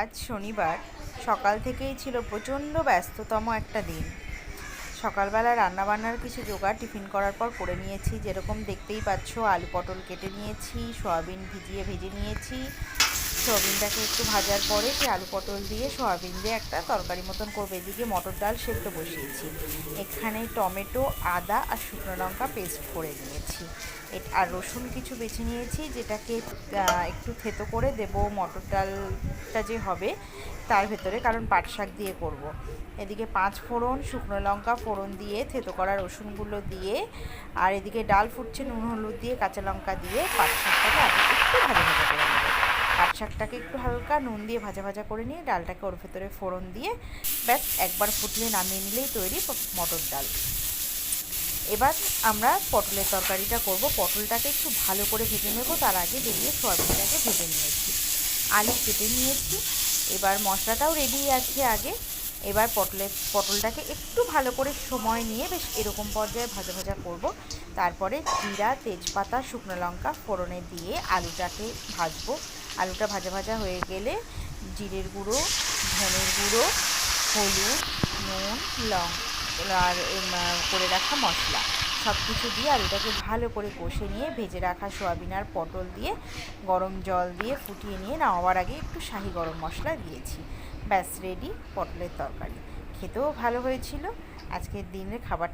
আজ শনিবার, সকাল থেকেই ছিল প্রচণ্ড ব্যস্ততম একটা দিন। সকালবেলা রান্নাবান্নার কিছু জোগাড় টিফিন করার পর করে নিয়েছি। যেরকম দেখতেই পাচ্ছ, আলু পটল কেটে নিয়েছি, সয়াবিন ভিজিয়ে, ভেজে নিয়েছি। সয়াবিনটাকে একটু ভাজার পরে সে আলু পটল দিয়ে সয়াবিন দিয়ে একটা তরকারি মতন করবে, এদিকে মটর ডাল সেদ্ধ বসিয়েছি এখানে টমেটো, আদা আর শুকনো লঙ্কা পেস্ট করে নিয়েছি আর রসুন কিছু বেছে নিয়েছি, যেটাকে একটু থেতো করে দেব মটর ডালটা যে হবে, তার ভেতরে কারণ পাট শাক দিয়ে করব। এদিকে পাঁচ ফোড়ন, শুকনো লঙ্কা ফোড়ন দিয়ে থেতো করা রসুনগুলো দিয়ে, আর এদিকে ডাল ফুটছে নুন হলুদ দিয়ে, কাঁচা লঙ্কা দিয়ে পাট শাকটাকে একটু পাট শাকটাকে একটু হালকা নুন দিয়ে ভাজা ভাজা করে নিয়ে ডালটাকে ওর ভেতরে ফোড়ন দিয়ে ব্যাস একবার ফুটলে নামিয়ে নিলেই তৈরি মটর ডাল। এবার আমরা পটলের তরকারিটা করব। পটলটাকে একটু ভালো করে ভেজে নেব। তার আগে বেরিয়ে সয়াবিনটাকে ভেজে নিয়েছি। আলু কেটে নিয়েছি। এবার মশলাটাও রেডি আছে আগে। এবার পটলের পটলটাকে একটু ভালো করে সময় নিয়ে বেশ এরকম পর্যায়ে ভাজা ভাজা করব। তারপরে জিরা, তেজপাতা, শুকনো লঙ্কা ফোড়নে দিয়ে আলুটাকে ভাজবো। আলুটা ভাজা ভাজা হয়ে গেলে জিরের গুঁড়ো, ধনের গুঁড়ো, হলুদ, নুন, লং, আর করে রাখা মশলা। সব কিছু দিয়ে আলুটাকে ভালো করে কষে নিয়ে ভেজে রাখা সোয়াবিন আর পটল দিয়ে গরম জল দিয়ে ফুটিয়ে নিয়ে নামাবার আগে একটু শাহি গরম মশলা দিয়েছি। ব্যাস রেডি পটলের তরকারি। খেতেও ভালো হয়েছিল। আজকের দিনের খাবারটা